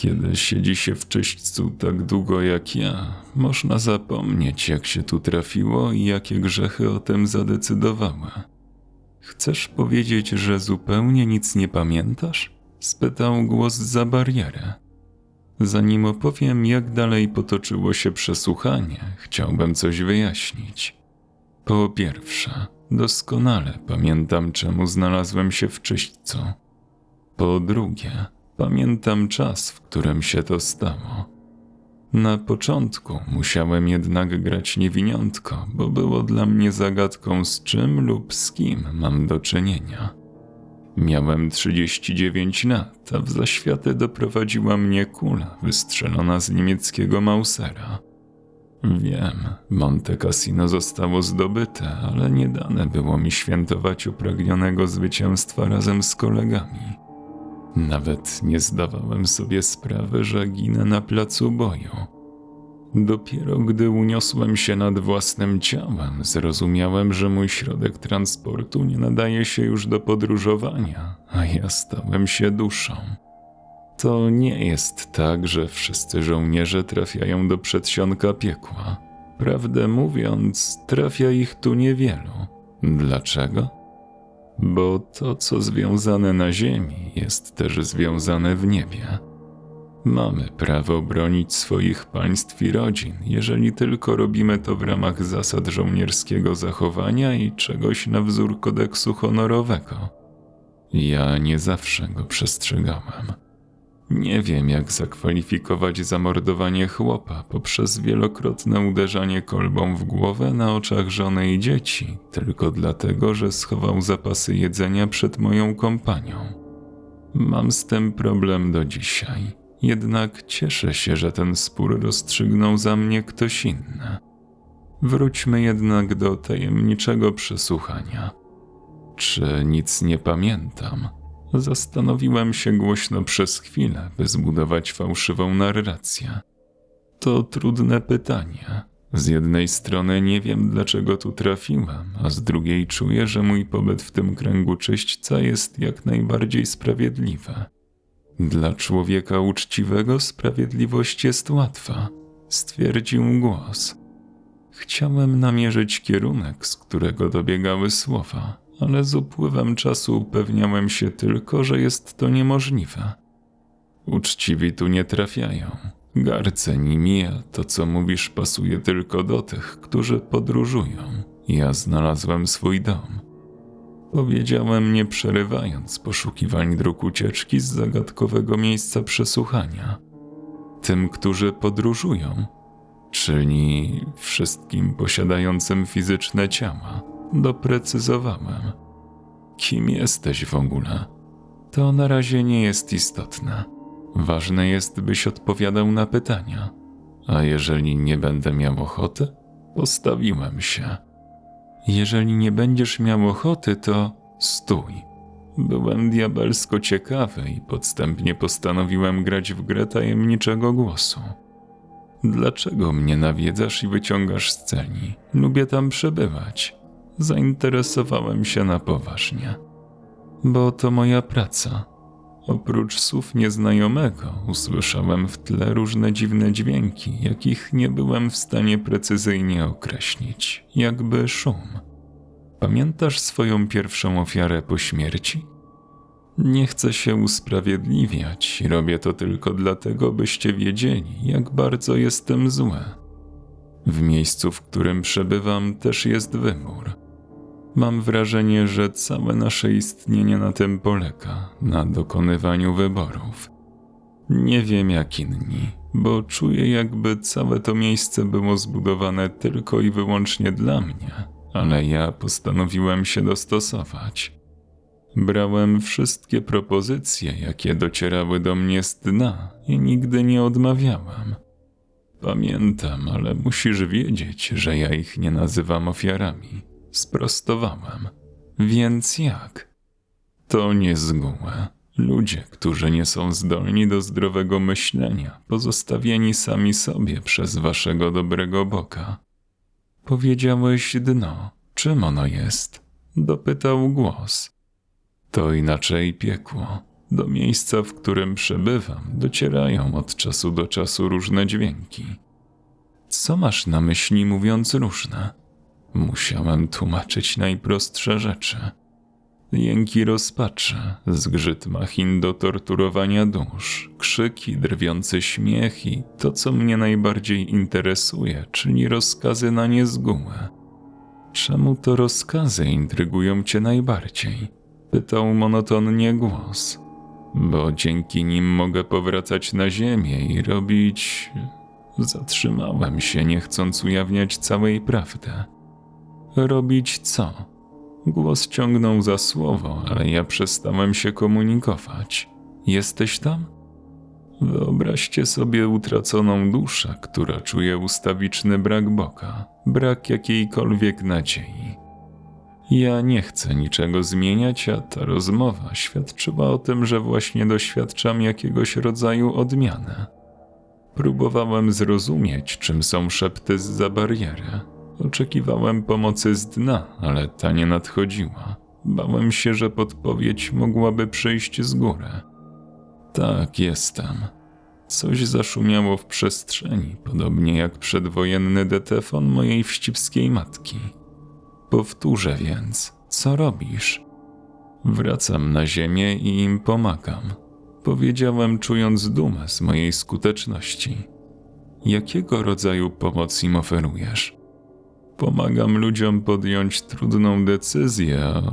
Kiedy siedzi się w czyśćcu tak długo jak ja, można zapomnieć, jak się tu trafiło i jakie grzechy o tym zadecydowały. Chcesz powiedzieć, że zupełnie nic nie pamiętasz? spytał głos za barierę. Zanim opowiem, jak dalej potoczyło się przesłuchanie, chciałbym coś wyjaśnić. Po pierwsze, doskonale pamiętam, czemu znalazłem się w czyśćcu. Po drugie, pamiętam czas, w którym się to stało. Na początku musiałem jednak grać niewiniątko, bo było dla mnie zagadką, z czym lub z kim mam do czynienia. Miałem 39 lat, a w zaświaty doprowadziła mnie kula wystrzelona z niemieckiego Mausera. Wiem, Monte Cassino zostało zdobyte, ale nie dane było mi świętować upragnionego zwycięstwa razem z kolegami. Nawet nie zdawałem sobie sprawy, że ginę na placu boju. Dopiero gdy uniosłem się nad własnym ciałem, zrozumiałem, że mój środek transportu nie nadaje się już do podróżowania, a ja stałem się duszą. To nie jest tak, że wszyscy żołnierze trafiają do przedsionka piekła. Prawdę mówiąc, trafia ich tu niewielu. Dlaczego? Bo to, co związane na ziemi, jest też związane w niebie. Mamy prawo bronić swoich państw i rodzin, jeżeli tylko robimy to w ramach zasad żołnierskiego zachowania i czegoś na wzór kodeksu honorowego. Ja nie zawsze go przestrzegałem. Nie wiem, jak zakwalifikować zamordowanie chłopa poprzez wielokrotne uderzanie kolbą w głowę na oczach żony i dzieci, tylko dlatego, że schował zapasy jedzenia przed moją kompanią. Mam z tym problem do dzisiaj. Jednak cieszę się, że ten spór rozstrzygnął za mnie ktoś inny. Wróćmy jednak do tajemniczego przesłuchania. Czy nic nie pamiętam? Zastanowiłem się głośno przez chwilę, by zbudować fałszywą narrację. To trudne pytanie. Z jednej strony nie wiem, dlaczego tu trafiłem, a z drugiej czuję, że mój pobyt w tym kręgu czyśćca jest jak najbardziej sprawiedliwy. Dla człowieka uczciwego sprawiedliwość jest łatwa, stwierdził głos. Chciałem namierzyć kierunek, z którego dobiegały słowa, ale z upływem czasu upewniałem się tylko, że jest to niemożliwe. Uczciwi tu nie trafiają. Garce nimi, a to co mówisz pasuje tylko do tych, którzy podróżują. Ja znalazłem swój dom. Powiedziałem, nie przerywając poszukiwań dróg ucieczki z zagadkowego miejsca przesłuchania. Tym, którzy podróżują, czyli wszystkim posiadającym fizyczne ciała, doprecyzowałem. Kim jesteś w ogóle? To na razie nie jest istotne. Ważne jest, byś odpowiadał na pytania. A jeżeli nie będę miał ochoty, postawiłem się. Jeżeli nie będziesz miał ochoty, to stój. Byłem diabelsko ciekawy i podstępnie postanowiłem grać w grę tajemniczego głosu. Dlaczego mnie nawiedzasz i wyciągasz z celi? Lubię tam przebywać. Zainteresowałem się na poważnie. Bo to moja praca. Oprócz słów nieznajomego usłyszałem w tle różne dziwne dźwięki, jakich nie byłem w stanie precyzyjnie określić, jakby szum. Pamiętasz swoją pierwszą ofiarę po śmierci? Nie chcę się usprawiedliwiać, robię to tylko dlatego, byście wiedzieli, jak bardzo jestem zły. W miejscu, w którym przebywam, też jest wymór. Mam wrażenie, że całe nasze istnienie na tym polega na dokonywaniu wyborów. Nie wiem jak inni, bo czuję, jakby całe to miejsce było zbudowane tylko i wyłącznie dla mnie, ale ja postanowiłem się dostosować. Brałem wszystkie propozycje, jakie docierały do mnie z dna i nigdy nie odmawiałem. Pamiętam, ale musisz wiedzieć, że ja ich nie nazywam ofiarami. Sprostowałem. Więc jak? To nie zgółe. Ludzie, którzy nie są zdolni do zdrowego myślenia, pozostawieni sami sobie przez waszego dobrego boka. Powiedziałeś dno. Czym ono jest? Dopytał głos. To inaczej piekło. Do miejsca, w którym przebywam, docierają od czasu do czasu różne dźwięki. Co masz na myśli, mówiąc różne? Musiałem tłumaczyć najprostsze rzeczy. Jęki rozpaczy, zgrzyt machin do torturowania dusz, krzyki, drwiący śmiech i to, co mnie najbardziej interesuje, czyli rozkazy na niezgumę. Czemu to rozkazy intrygują cię najbardziej? Pytał monotonnie głos. Bo dzięki nim mogę powracać na ziemię i robić. Zatrzymałem się, nie chcąc ujawniać całej prawdy. Robić co? Głos ciągnął za słowo, ale ja przestałem się komunikować. Jesteś tam? Wyobraźcie sobie utraconą duszę, która czuje ustawiczny brak Boga, brak jakiejkolwiek nadziei. Ja nie chcę niczego zmieniać, a ta rozmowa świadczyła o tym, że właśnie doświadczam jakiegoś rodzaju odmiany. Próbowałem zrozumieć, czym są szepty z za bariery. Oczekiwałem pomocy z dna, ale ta nie nadchodziła. Bałem się, że podpowiedź mogłaby przyjść z góry. Tak, jestem. Coś zaszumiało w przestrzeni, podobnie jak przedwojenny detefon mojej wścibskiej matki. Powtórzę więc, co robisz? Wracam na ziemię i im pomagam. Powiedziałem, czując dumę z mojej skuteczności. Jakiego rodzaju pomoc im oferujesz? Pomagam ludziom podjąć trudną decyzję o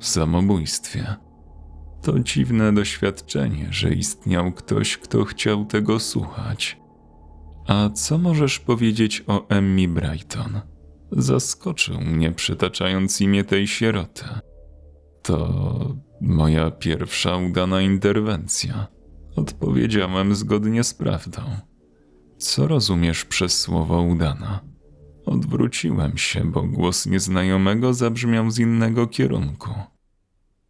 samobójstwie. To dziwne doświadczenie, że istniał ktoś, kto chciał tego słuchać. A co możesz powiedzieć o Emmy Brighton? Zaskoczył mnie przytaczając imię tej sieroty. To moja pierwsza udana interwencja. Odpowiedziałem zgodnie z prawdą. Co rozumiesz przez słowo udana? Odwróciłem się, bo głos nieznajomego zabrzmiał z innego kierunku.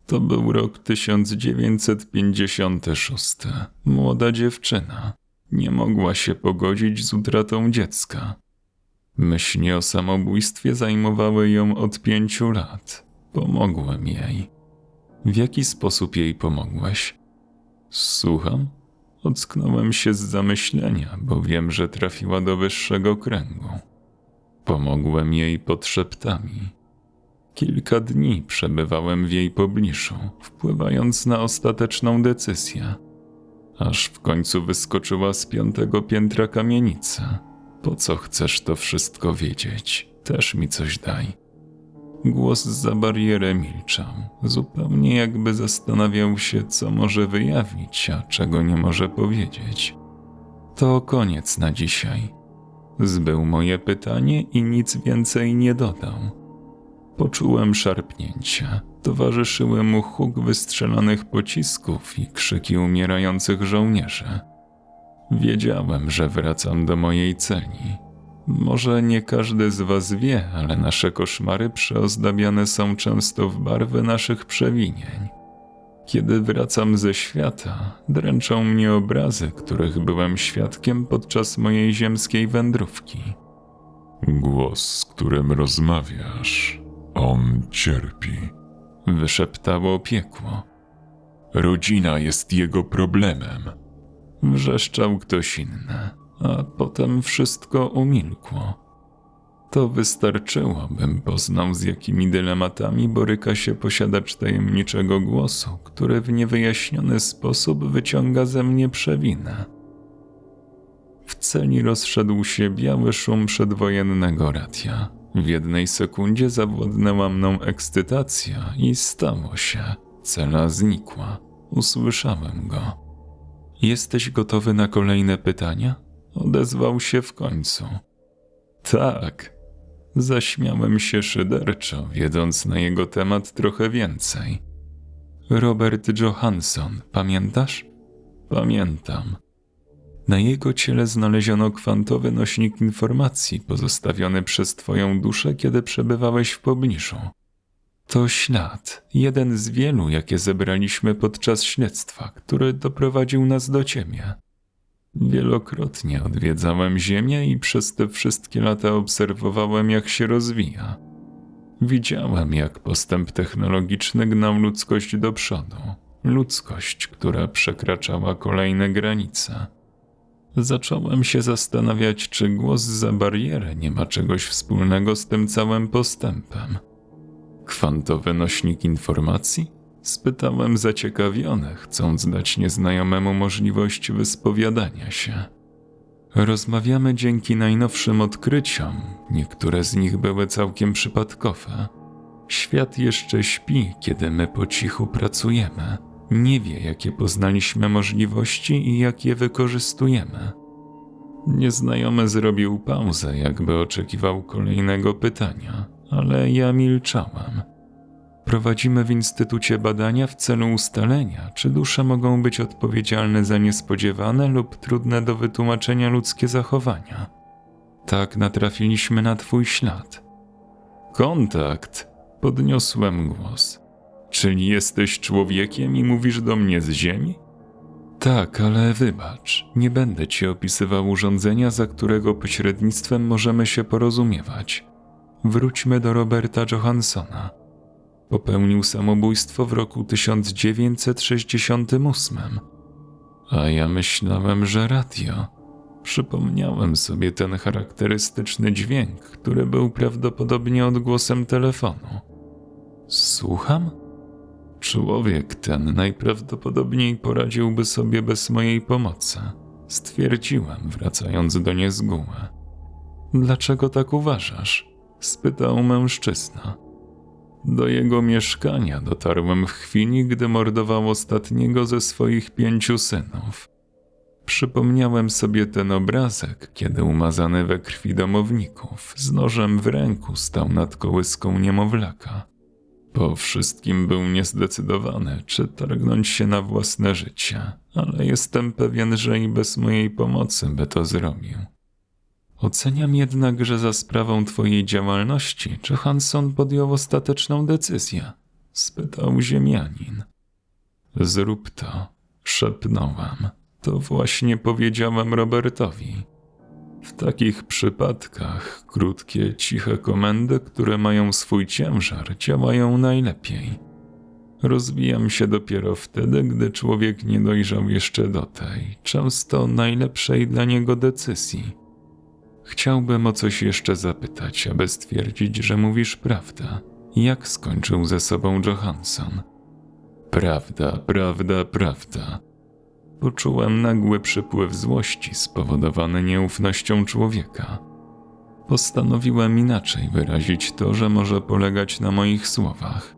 To był rok 1956. Młoda dziewczyna. Nie mogła się pogodzić z utratą dziecka. Myśli o samobójstwie zajmowały ją od pięciu lat. Pomogłem jej. W jaki sposób jej pomogłeś? Słucham? Ocknąłem się z zamyślenia, bo wiem, że trafiła do wyższego kręgu. Pomogłem jej pod szeptami. Kilka dni przebywałem w jej pobliżu, wpływając na ostateczną decyzję. Aż w końcu wyskoczyła z piątego piętra kamienica. Po co chcesz to wszystko wiedzieć? Też mi coś daj. Głos za barierę milczał, zupełnie jakby zastanawiał się, co może wyjawić, a czego nie może powiedzieć. To koniec na dzisiaj. Zbył moje pytanie i nic więcej nie dodał. Poczułem szarpnięcie. Towarzyszyły mu huk wystrzelanych pocisków i krzyki umierających żołnierzy. Wiedziałem, że wracam do mojej celi. Może nie każdy z was wie, ale nasze koszmary przeozdabiane są często w barwy naszych przewinień. Kiedy wracam ze świata, dręczą mnie obrazy, których byłem świadkiem podczas mojej ziemskiej wędrówki. Głos, z którym rozmawiasz, on cierpi. Wyszeptało piekło. Rodzina jest jego problemem. Wrzeszczał ktoś inny, a potem wszystko umilkło. To wystarczyło, bym poznał, z jakimi dylematami boryka się posiadacz tajemniczego głosu, który w niewyjaśniony sposób wyciąga ze mnie przewinę. W celi rozszedł się biały szum przedwojennego radia. W jednej sekundzie zawładnęła mną ekscytacja i stało się. Cela znikła. Usłyszałem go. Jesteś gotowy na kolejne pytania? Odezwał się w końcu. Tak. Zaśmiałem się szyderczo, wiedząc na jego temat trochę więcej. Robert Johansson, pamiętasz? Pamiętam. Na jego ciele znaleziono kwantowy nośnik informacji pozostawiony przez Twoją duszę, kiedy przebywałeś w pobliżu. To ślad, jeden z wielu, jakie zebraliśmy podczas śledztwa, który doprowadził nas do Ciebie. Wielokrotnie odwiedzałem Ziemię i przez te wszystkie lata obserwowałem, jak się rozwija. Widziałem, jak postęp technologiczny gnał ludzkość do przodu. ludzkość, która przekraczała kolejne granice. Zacząłem się zastanawiać, czy głos za barierę nie ma czegoś wspólnego z tym całym postępem. Kwantowy nośnik informacji? Spytałem zaciekawiony, chcąc dać nieznajomemu możliwość wyspowiadania się. Rozmawiamy dzięki najnowszym odkryciom, niektóre z nich były całkiem przypadkowe. Świat jeszcze śpi, kiedy my po cichu pracujemy. Nie wie, jakie poznaliśmy możliwości i jak je wykorzystujemy. Nieznajomy zrobił pauzę, jakby oczekiwał kolejnego pytania, ale ja milczałem. Prowadzimy w instytucie badania w celu ustalenia, czy dusze mogą być odpowiedzialne za niespodziewane lub trudne do wytłumaczenia ludzkie zachowania. Tak natrafiliśmy na Twój ślad. Kontakt, podniosłem głos. Czyli jesteś człowiekiem i mówisz do mnie z Ziemi? Tak, ale wybacz, nie będę ci opisywał urządzenia, za którego pośrednictwem możemy się porozumiewać. Wróćmy do Roberta Johanssona. Popełnił samobójstwo w roku 1968. A ja myślałem, że radio. Przypomniałem sobie ten charakterystyczny dźwięk, który był prawdopodobnie odgłosem telefonu. Słucham? Człowiek ten najprawdopodobniej poradziłby sobie bez mojej pomocy, stwierdziłem, wracając do niezguły. Dlaczego tak uważasz? spytał mężczyzna. Do jego mieszkania dotarłem w chwili, gdy mordował ostatniego ze swoich pięciu synów. Przypomniałem sobie ten obrazek, kiedy umazany we krwi domowników, z nożem w ręku stał nad kołyską niemowlaka. Po wszystkim był niezdecydowany, czy targnąć się na własne życie, ale jestem pewien, że i bez mojej pomocy by to zrobił. Oceniam jednak, że za sprawą twojej działalności Johansson podjął ostateczną decyzję, spytał ziemianin. Zrób to, szepnąłem. To właśnie powiedziałem Robertowi. W takich przypadkach krótkie, ciche komendy, które mają swój ciężar, działają najlepiej. Rozwijam się dopiero wtedy, gdy człowiek nie dojrzał jeszcze do tej, często najlepszej dla niego decyzji. Chciałbym o coś jeszcze zapytać, aby stwierdzić, że mówisz prawdę. Jak skończył ze sobą Johansson? Prawda, prawda, prawda. Poczułem nagły przypływ złości spowodowany nieufnością człowieka. Postanowiłem inaczej wyrazić to, że może polegać na moich słowach.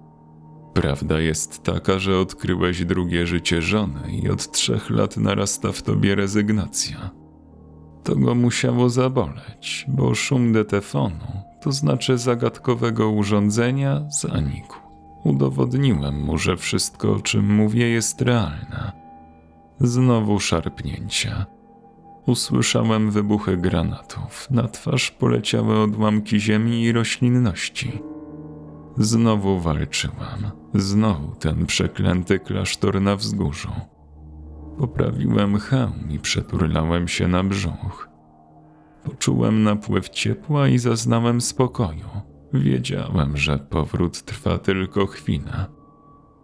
Prawda jest taka, że odkryłeś drugie życie żony i od trzech lat narasta w tobie rezygnacja. To go musiało zaboleć, bo szum detefonu, to znaczy zagadkowego urządzenia, zanikł. Udowodniłem mu, że wszystko, o czym mówię, jest realne. Znowu szarpnięcia. Usłyszałem wybuchy granatów. Na twarz poleciały odłamki ziemi i roślinności. Znowu walczyłem. Znowu ten przeklęty klasztor na wzgórzu. Poprawiłem hełm i przeturlałem się na brzuch. Poczułem napływ ciepła i zaznałem spokoju. Wiedziałem, że powrót trwa tylko chwilę.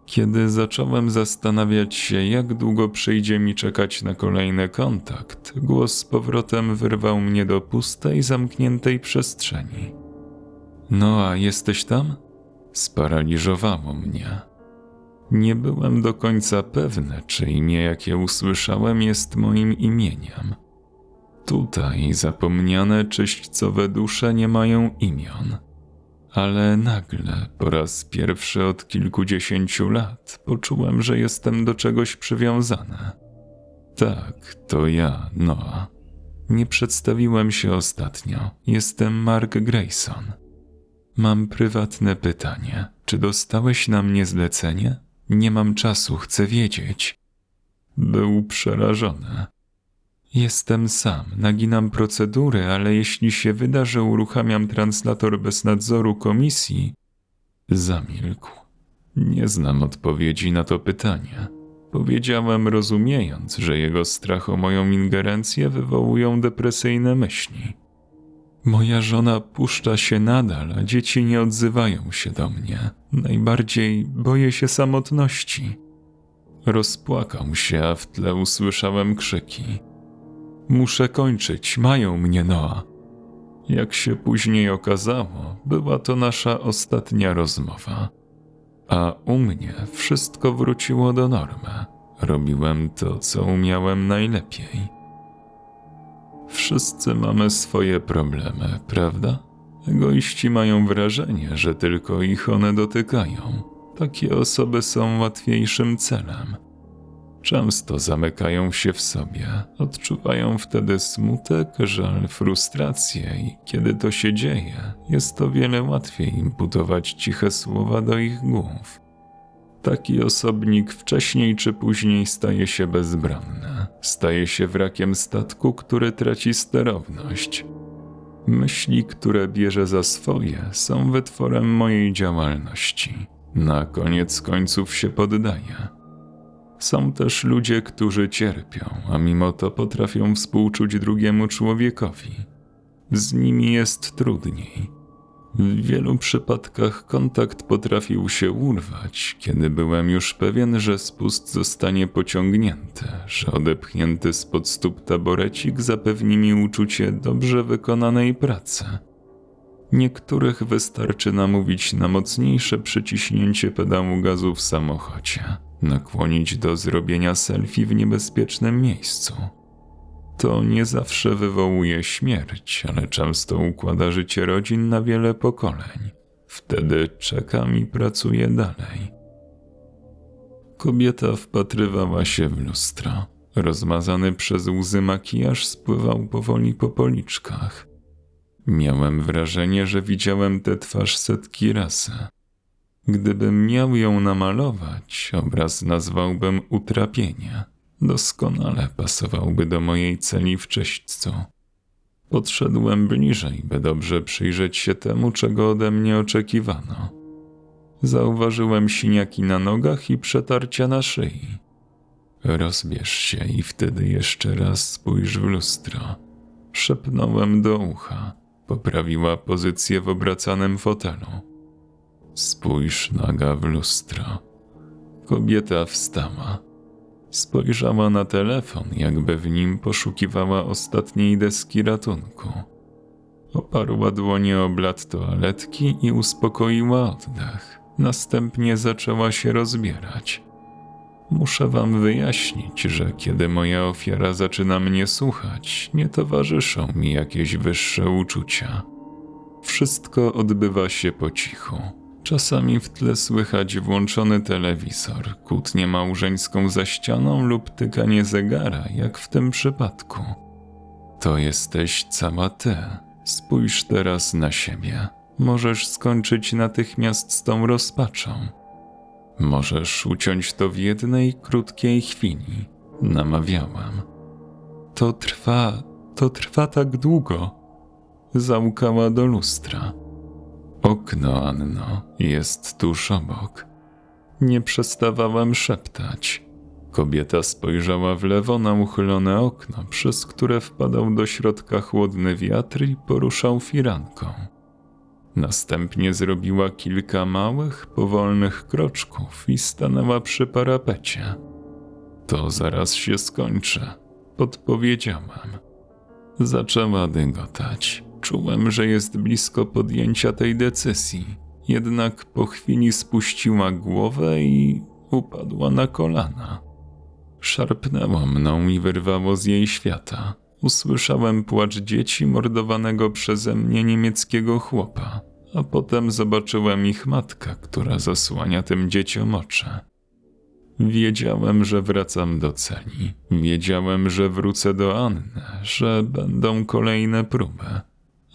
Kiedy zacząłem zastanawiać się, jak długo przyjdzie mi czekać na kolejny kontakt, głos z powrotem wyrwał mnie do pustej, zamkniętej przestrzeni. No a jesteś tam? Sparaliżowało mnie. Nie byłem do końca pewny, czy imię, jakie usłyszałem, jest moim imieniem. Tutaj zapomniane czyśćcowe dusze nie mają imion. Ale nagle, po raz pierwszy od kilkudziesięciu lat, poczułem, że jestem do czegoś przywiązany. Tak, to ja, Noah. Nie przedstawiłem się ostatnio. Jestem Mark Grayson. Mam prywatne pytanie. Czy dostałeś na mnie zlecenie? Nie mam czasu, chcę wiedzieć. Był przerażony. Jestem sam, naginam procedury, ale jeśli się wyda, że uruchamiam translator bez nadzoru komisji. Zamilkł. Nie znam odpowiedzi na to pytanie. Powiedziałem, rozumiejąc, że jego strach o moją ingerencję wywołują depresyjne myśli. Moja żona puszcza się nadal, a dzieci nie odzywają się do mnie. Najbardziej boję się samotności. Rozpłakał się, a w tle usłyszałem krzyki. Muszę kończyć, mają mnie Noa. Jak się później okazało, była to nasza ostatnia rozmowa. A u mnie wszystko wróciło do normy. Robiłem to, co umiałem najlepiej. Wszyscy mamy swoje problemy, prawda? Egoiści mają wrażenie, że tylko ich one dotykają. Takie osoby są łatwiejszym celem. Często zamykają się w sobie, odczuwają wtedy smutek, żal, frustrację i kiedy to się dzieje, jest o wiele łatwiej imputować ciche słowa do ich głów. Taki osobnik wcześniej czy później staje się bezbronny, staje się wrakiem statku, który traci sterowność. Myśli, które bierze za swoje, są wytworem mojej działalności. Na koniec końców się poddaje. Są też ludzie, którzy cierpią, a mimo to potrafią współczuć drugiemu człowiekowi. Z nimi jest trudniej. W wielu przypadkach kontakt potrafił się urwać, kiedy byłem już pewien, że spust zostanie pociągnięty, że odepchnięty spod stóp taborecik zapewni mi uczucie dobrze wykonanej pracy. Niektórych wystarczy namówić na mocniejsze przyciśnięcie pedału gazu w samochodzie, nakłonić do zrobienia selfie w niebezpiecznym miejscu. To nie zawsze wywołuje śmierć, ale często układa życie rodzin na wiele pokoleń. Wtedy czekam i pracuję dalej. Kobieta wpatrywała się w lustro. Rozmazany przez łzy makijaż spływał powoli po policzkach. Miałem wrażenie, że widziałem tę twarz setki razy. Gdybym miał ją namalować, obraz nazwałbym utrapienie. Doskonale pasowałby do mojej celi w czyśćcu. Podszedłem bliżej, by dobrze przyjrzeć się temu, czego ode mnie oczekiwano. Zauważyłem siniaki na nogach i przetarcia na szyi. Rozbierz się i wtedy jeszcze raz spójrz w lustro. Szepnąłem do ucha. Poprawiła pozycję w obracanym fotelu. Spójrz naga w lustro. Kobieta wstała. Spojrzała na telefon, jakby w nim poszukiwała ostatniej deski ratunku. Oparła dłonie o blat toaletki i uspokoiła oddech. Następnie zaczęła się rozbierać. Muszę wam wyjaśnić, że kiedy moja ofiara zaczyna mnie słuchać, nie towarzyszą mi jakieś wyższe uczucia. Wszystko odbywa się po cichu. Czasami w tle słychać włączony telewizor, kłótnię małżeńską za ścianą lub tykanie zegara, jak w tym przypadku. To jesteś cała ty. Spójrz teraz na siebie. Możesz skończyć natychmiast z tą rozpaczą. Możesz uciąć to w jednej krótkiej chwili. Namawiałam. To trwa, to trwa tak długo. Załkała do lustra. Okno, Anno, jest tuż obok. Nie przestawałem szeptać. Kobieta spojrzała w lewo na uchylone okno, przez które wpadał do środka chłodny wiatr i poruszał firanką. Następnie zrobiła kilka małych, powolnych kroczków i stanęła przy parapecie. To zaraz się skończy, podpowiedziałam. Zaczęła dygotać. Czułem, że jest blisko podjęcia tej decyzji, jednak po chwili spuściła głowę i upadła na kolana. Szarpnęło mną i wyrwało z jej świata. Usłyszałem płacz dzieci mordowanego przeze mnie niemieckiego chłopa, a potem zobaczyłem ich matka, która zasłania tym dzieciom oczy. Wiedziałem, że wracam do celi. Wiedziałem, że wrócę do Anny, że będą kolejne próby.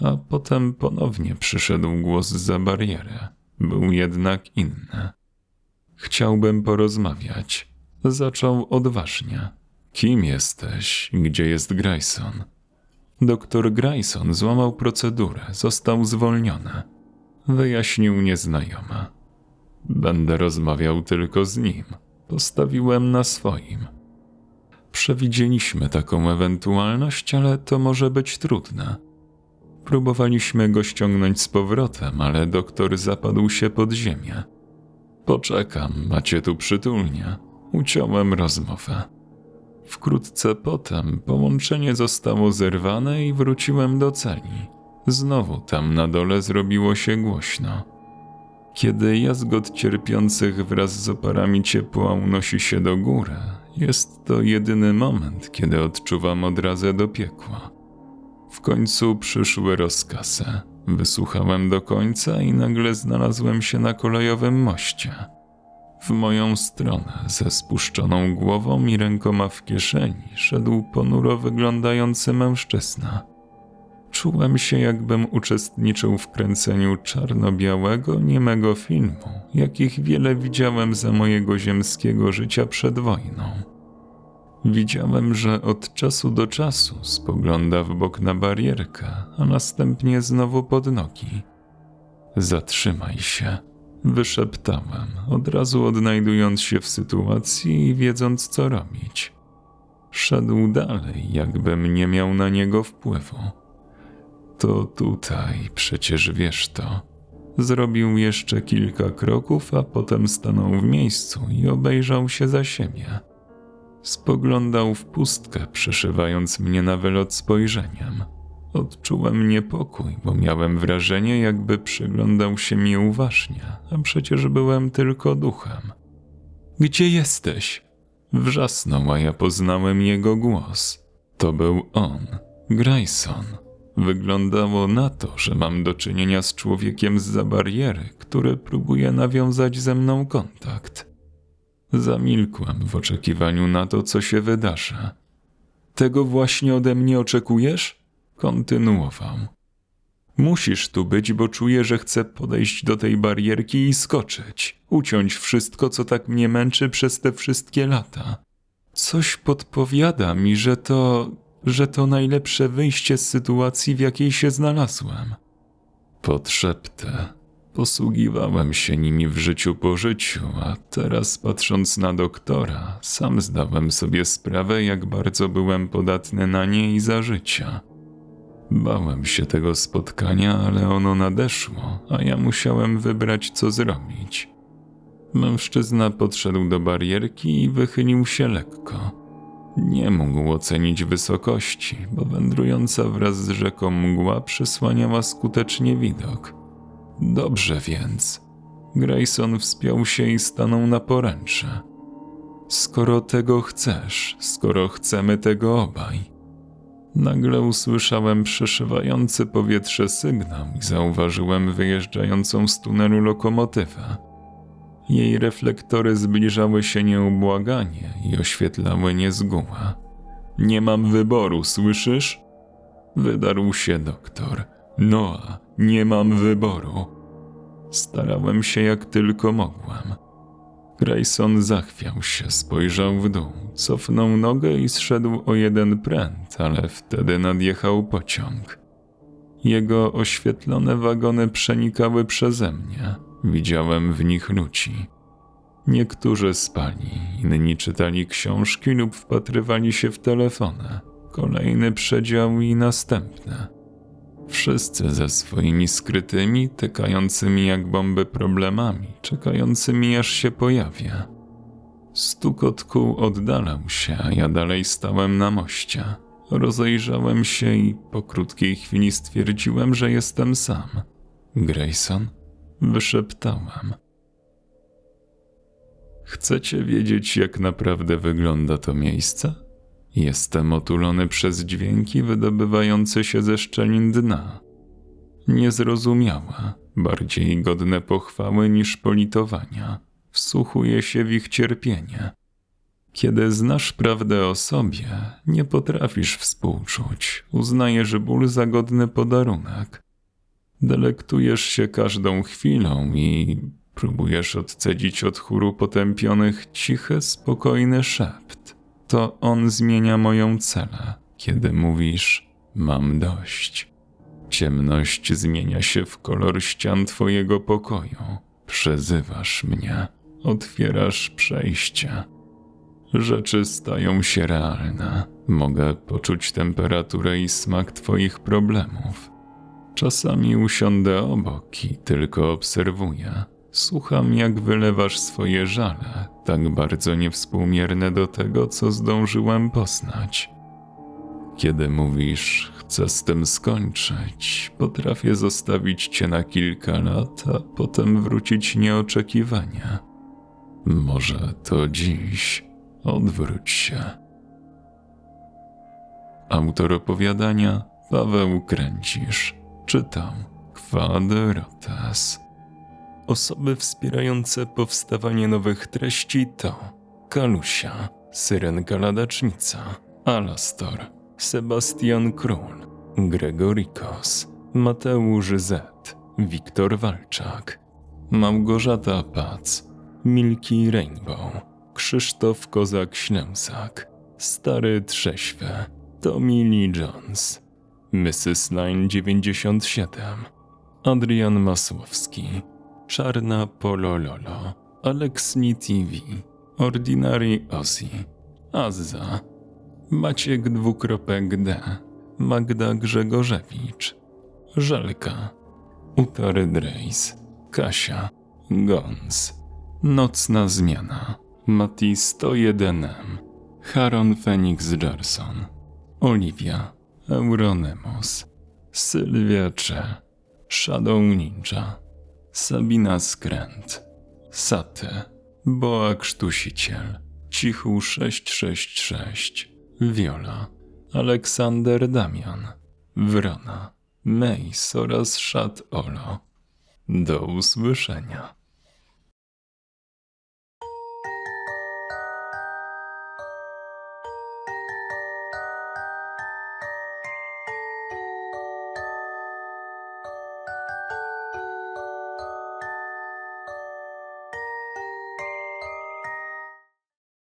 A potem ponownie przyszedł głos za barierę. Był jednak inny. Chciałbym porozmawiać. Zaczął odważnie. Kim jesteś? Gdzie jest Grayson? Doktor Grayson złamał procedurę, został zwolniony. Wyjaśnił nieznajoma. Będę rozmawiał tylko z nim. Postawiłem na swoim. Przewidzieliśmy taką ewentualność, ale to może być trudne. Próbowaliśmy go ściągnąć z powrotem, ale doktor zapadł się pod ziemię. Poczekam, macie tu przytulnie. Uciąłem rozmowę. Wkrótce potem połączenie zostało zerwane i wróciłem do celi. Znowu tam na dole zrobiło się głośno. Kiedy jazgot cierpiących wraz z oparami ciepła unosi się do góry, jest to jedyny moment, kiedy odczuwam odrazę do piekła. W końcu przyszły rozkazy. Wysłuchałem do końca i nagle znalazłem się na kolejowym moście. W moją stronę, ze spuszczoną głową i rękoma w kieszeni, szedł ponuro wyglądający mężczyzna. Czułem się, jakbym uczestniczył w kręceniu czarno-białego, niemego filmu, jakich wiele widziałem za mojego ziemskiego życia przed wojną. Widziałem, że od czasu do czasu spogląda w bok na barierkę, a następnie znowu pod nogi. Zatrzymaj się, wyszeptałem, od razu odnajdując się w sytuacji i wiedząc, co robić. Szedł dalej, jakbym nie miał na niego wpływu. To tutaj, przecież wiesz to. Zrobił jeszcze kilka kroków, a potem stanął w miejscu i obejrzał się za siebie. Spoglądał w pustkę, przeszywając mnie na wylot spojrzeniem. Odczułem niepokój, bo miałem wrażenie, jakby przyglądał się mi uważnie, a przecież byłem tylko duchem. Gdzie jesteś? Wrzasnął, a ja poznałem jego głos. To był on, Grayson. Wyglądało na to, że mam do czynienia z człowiekiem z bariery, który próbuje nawiązać ze mną kontakt. Zamilkłem w oczekiwaniu na to, co się wydarzy. Tego właśnie ode mnie oczekujesz? Kontynuował. Musisz tu być, bo czuję, że chcę podejść do tej barierki i skoczyć, uciąć wszystko, co tak mnie męczy przez te wszystkie lata. Coś podpowiada mi, że to, że to najlepsze wyjście z sytuacji, w jakiej się znalazłem. Podszepty. Posługiwałem się nimi w życiu po życiu, a teraz patrząc na doktora, sam zdałem sobie sprawę, jak bardzo byłem podatny na nie i za życia. Bałem się tego spotkania, ale ono nadeszło, a ja musiałem wybrać, co zrobić. Mężczyzna podszedł do barierki i wychylił się lekko. Nie mógł ocenić wysokości, bo wędrująca wraz z rzeką mgła przysłaniała skutecznie widok. Dobrze więc. Grayson wspiął się i stanął na poręcze. Skoro tego chcesz, skoro chcemy tego obaj. Nagle usłyszałem przeszywający powietrze sygnał i zauważyłem wyjeżdżającą z tunelu lokomotywę. Jej reflektory zbliżały się nieubłaganie i oświetlały niezgoła. Nie mam wyboru, słyszysz? Wydarł się doktor. Noa, nie mam wyboru. Starałem się jak tylko mogłem. Grayson zachwiał się, spojrzał w dół, cofnął nogę i zszedł o jeden pręt, ale wtedy nadjechał pociąg. Jego oświetlone wagony przenikały przeze mnie. Widziałem w nich ludzi. Niektórzy spali, inni czytali książki lub wpatrywali się w telefony. Kolejny przedział i następne. Wszyscy ze swoimi skrytymi, tykającymi jak bomby problemami, czekającymi aż się pojawię. Stukot kół oddalał się, a ja dalej stałem na moście. Rozejrzałem się i po krótkiej chwili stwierdziłem, że jestem sam. Grayson? Wyszeptałem. Chcecie wiedzieć, jak naprawdę wygląda to miejsce? Jestem otulony przez dźwięki wydobywające się ze szczelin dna. Niezrozumiałe, bardziej godne pochwały niż politowania. Wsłuchuję się w ich cierpienie. Kiedy znasz prawdę o sobie, nie potrafisz współczuć. Uznajesz ból za godny podarunek. Delektujesz się każdą chwilą i próbujesz odcedzić od chóru potępionych cichy, spokojny szept. To on zmienia moją celę, kiedy mówisz: Mam dość. Ciemność zmienia się w kolor ścian twojego pokoju. Przezywasz mnie, otwierasz przejście. Rzeczy stają się realne. Mogę poczuć temperaturę i smak twoich problemów. Czasami usiądę obok i tylko obserwuję. Słucham, jak wylewasz swoje żale, tak bardzo niewspółmierne do tego, co zdążyłem poznać. Kiedy mówisz, chcę z tym skończyć, potrafię zostawić cię na kilka lat, a potem wrócić nieoczekiwanie. Może to dziś odwróć się. Autor opowiadania Paweł Kręcisz. Czytam Kwadrates. Osoby wspierające powstawanie nowych treści to Kalusia, Syrenka Ladacznica, Alastor, Sebastian Król, Gregorikos, Mateusz Z, Wiktor Walczak, Małgorzata Pac, Milki Rainbow, Krzysztof Kozak-Ślęsak, Stary Trześwy, Tommy Lee Jones, Mrs. Line 97, Adrian Masłowski, Czarna Polololo, Alexni TV, Ordinary Ozzy, Azza, Maciek dwukropek D, Magda Grzegorzewicz, Żelka, Utary Drejs, Kasia, Gons, Nocna Zmiana, Mati 101M, Haron Phoenix Jarson, Oliwia, Euronemos, Sylwia Cze, Shadow Ninja, Sabina Skręt, Sate, Boa Krztusiciel, Cichu 666, Wiola, Aleksander Damian, Wrona, Mejs oraz Szat Olo. Do usłyszenia.